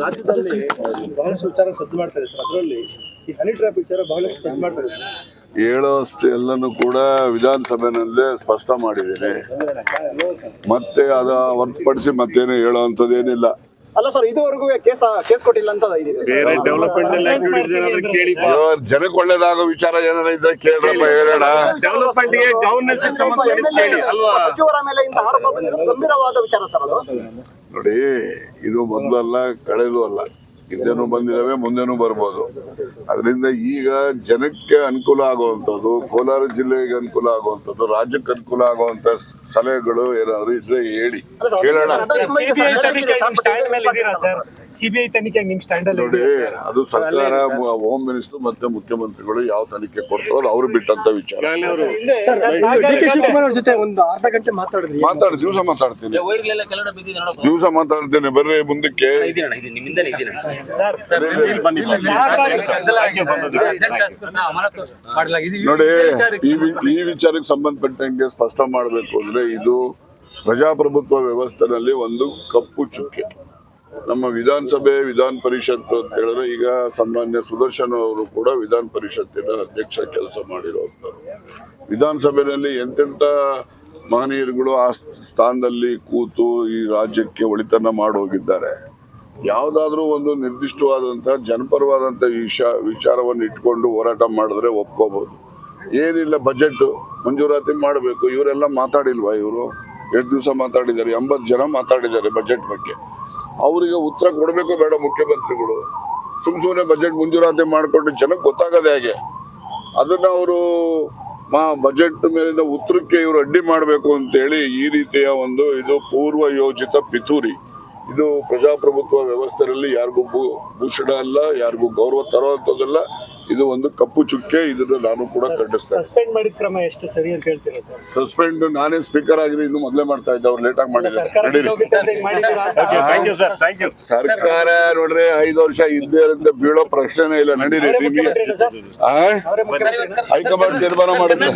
ರಾಜ್ಯದಲ್ಲಿ ಬಹಳಷ್ಟು ವಿಚಾರ ಸದ್ದು ಮಾಡ್ತಾರೆ ಸರ್. ಅದರಲ್ಲಿ ಈ ಹನಿ ಟ್ರಾಪ್ ವಿಚಾರ ಬಹಳಷ್ಟು ಸದ್ದು ಮಾಡ್ತಾರೆ ಹೇಳೋಷ್ಟು ಎಲ್ಲನೂ ಕೂಡ ವಿಧಾನಸಭೆನಲ್ಲೇ ಸ್ಪಷ್ಟ ಮಾಡಿದ್ದೀನಿ. ಮತ್ತೆ ಅದ ಹೊರತುಪಡಿಸಿ ಮತ್ತೇನು ಹೇಳೋವಂಥದ್ದೇನಿಲ್ಲ ಅಲ್ಲ ಸರ್ ಇದುವರೆಗೂ ಕೇಸ್ ಕೇಸ್ ಕೊಟ್ಟಿಲ್ಲ ಅಂತ ಬೇರೆ ಡೆವಲಪ್ಮೆಂಟ್ ಆಕ್ಟಿವಿಟೀಸ್ ಏನಾದ್ರು ಕೇಳಿ ಜನಕ್ಕೆ ಒಳ್ಳೇದಾಗೋ ವಿಚಾರ ಏನಾರ ಇದ್ರೆ ಕೇಳಿದ್ರಪ್ಪ ಹೇಳೋಣ. ಡೆವಲಪ್ಮೆಂಟ್ಗೆ ಗವರ್ನೆನ್ಸ್ ಸಂಬಂಧಪಟ್ಟಿದ್ದು ಕೇಳಿ ಅಲ್ವಾ? ಸಚಿವರ ಮೇಲೆ ಇಂತ ಆರೋಪ ಬಂದಿರೋದು ಗಂಭೀರವಾದ ವಿಚಾರ ಸರ್ ಅದು. ನೋಡಿ ಇದು ಮೊದಲಲ್ಲ ಕಳೆದು ಅಲ್ಲ. ಹಿಂದೆನೂ ಬಂದಿದ್ದಾವೆ ಮುಂದೆನೂ ಬರ್ಬೋದು ಅದರಿಂದ ಈಗ ಜನಕ್ಕೆ ಅನುಕೂಲ ಆಗುವಂಥದ್ದು ಕೋಲಾರ ಜಿಲ್ಲೆಗೆ ಅನುಕೂಲ ಆಗುವಂಥದ್ದು ರಾಜ್ಯಕ್ಕೆ ಅನುಕೂಲ ಆಗುವಂತ ಸಲಹೆಗಳು ಏನಾದ್ರು ಇದ್ರೆ ಹೇಳಿ ಕೇಳೋಣ ಸಿಬಿಐ ತನಿಖೆ ನಿಮ್ ಸ್ಟ್ಯಾಂಡ್ ಅಲ್ಲಿ ನೋಡಿ ಅದು ಸರ್ಕಾರ ಹೋಮ್ ಮಿನಿಸ್ಟರ್ ಮತ್ತೆ ಮುಖ್ಯಮಂತ್ರಿಗಳು ಯಾವ ತನಿಖೆ ಕೊಡ್ತಾರೋ ಅದು ಅವ್ರು ಬಿಟ್ಟಂತ ವಿಚಾರ. ಈಗಾಗಲೇ ಅವರು ಡಿ ಕೆ ಶಿವಕುಮಾರ್ ಜೊತೆ ಒಂದು ಅರ್ಧ ಗಂಟೆ ಮಾತಾಡಿದ್ರಿ. ಮಾತಾಡಿ ದಿವಸ ಮಾತಾಡ್ತೀನಿ. ದಿವಸ ಮಾತಾಡ್ತೀನಿ ಬರ್ರಿ ಮುಂದಕ್ಕೆ. ನೋಡಿ ಈ ವಿಚಾರಕ್ಕೆ ಸಂಬಂಧಪಟ್ಟಂಗೆ ಸ್ಪಷ್ಟ ಮಾಡಬೇಕು ಅಂದ್ರೆ ಇದು ಪ್ರಜಾಪ್ರಭುತ್ವ ವ್ಯವಸ್ಥೆನಲ್ಲಿ ಒಂದು ಕಪ್ಪು ಚುಕ್ಕೆ. ನಮ್ಮ ವಿಧಾನಸಭೆ, ವಿಧಾನ ಪರಿಷತ್ತು ಅಂತ ಹೇಳಿದ್ರೆ ಈಗ ಸನ್ಮಾನ್ಯ ಸುದರ್ಶನ್ ಅವರು ಕೂಡ ವಿಧಾನ ಪರಿಷತ್ತಿನ ಅಧ್ಯಕ್ಷ ಕೆಲಸ ಮಾಡಿರುವಂತರು ವಿಧಾನಸಭೆಯಲ್ಲಿ ಎಂತೆಂಥ ಮಹನೀಯರುಗಳು ಆ ಸ್ಥಾನದಲ್ಲಿ ಕೂತು ಈ ರಾಜ್ಯಕ್ಕೆ ಒಳಿತನ ಮಾಡೋಗಿದ್ದಾರೆ. ಯಾವುದಾದ್ರೂ ಒಂದು ನಿರ್ದಿಷ್ಟವಾದಂಥ ಜನಪರವಾದಂಥ ವಿಷ, ವಿಚಾರವನ್ನು ಇಟ್ಕೊಂಡು ಹೋರಾಟ ಮಾಡಿದ್ರೆ ಒಪ್ಕೋಬೋದು. ಏನಿಲ್ಲ ಬಜೆಟ್ ಮಂಜೂರಾತಿ ಮಾಡಬೇಕು. ಇವರೆಲ್ಲ ಮಾತಾಡಿಲ್ವಾ ಇವರು? ಎರಡು ದಿವಸ ಮಾತಾಡಿದ್ದಾರೆ? ಎಂಬತ್ತು ಜನ ಮಾತಾಡಿದ್ದಾರೆ ಬಜೆಟ್ ಬಗ್ಗೆ. ಅವರಿಗೆ ಉತ್ತರ ಕೊಡಬೇಕು ಬೇಡ ಮುಖ್ಯಮಂತ್ರಿಗಳು. ಸುಮ್ ಸುಮ್ಮನೆ ಬಜೆಟ್ ಮಂಜೂರಾತಿ ಮಾಡಿಕೊಂಡು ಜನಕ್ಕೆ ಗೊತ್ತಾಗದೆ ಹೇಗೆ. ಅದನ್ನ ಅವರು ಮಾ ಬಜೆಟ್ ಮೇಲಿನ ಉತ್ತರಕ್ಕೆ ಇವರು ಅಡ್ಡಿ ಮಾಡಬೇಕು ಅಂತೇಳಿ ಈ ರೀತಿಯ ಒಂದು ಇದು ಪೂರ್ವ ಯೋಜಿತ ಪಿತೂರಿ. ಇದು ಪ್ರಜಾಪ್ರಭುತ್ವ ವ್ಯವಸ್ಥೆಯಲ್ಲಿ ಯಾರಿಗೂ ಭೂಷಣ ಅಲ್ಲ, ಯಾರಿಗೂ ಗೌರವ ತರುವಂತದ್ದಲ್ಲ ಇದು ಒಂದು ಕಪ್ಪು ಚುಕ್ಕೆ ಇದನ್ನ ನಾನು ಕೂಡ ಖಂಡಿಸ್ತೇನೆ ಸಸ್ಪೆಂಡ್ ಮಾಡಿದ ಕ್ರಮ ಎಷ್ಟು ಸರಿ ಅಂತ ಹೇಳ್ತೀರಾ ಸರ್? ಸಸ್ಪೆಂಡ್ ನಾನೇ ಸ್ಪೀಕರ್ ಆಗಿದೆ ಇನ್ನು ಮೊದಲೇ ಮಾಡ್ತಾ ಇದ್ದೆ ಅವ್ರು ಲೇಟ್ ಆಗಿ ಮಾಡಿದ್ರು ಸರ್ಕಾರ ನಡೀರಿ. ಹೋಗುತ್ತೆ ಅಂತ ಹಿಂಗ್ ಮಾಡಿದ್ದೀರಾ ಅಂತ thank you sir thank you ಸರ್ಕಾರ ನೋಡ್ರಿ ಐದು ವರ್ಷ ಇದ್ದೇ ಬೀಳೋ ಪ್ರಶ್ನೆ ಇಲ್ಲ ನಡೀರಿ. ನಿಮಗೆ? ಹೈಕಮಾಂಡ್ ತೀರ್ಮಾನ ಮಾಡುತ್ತೆ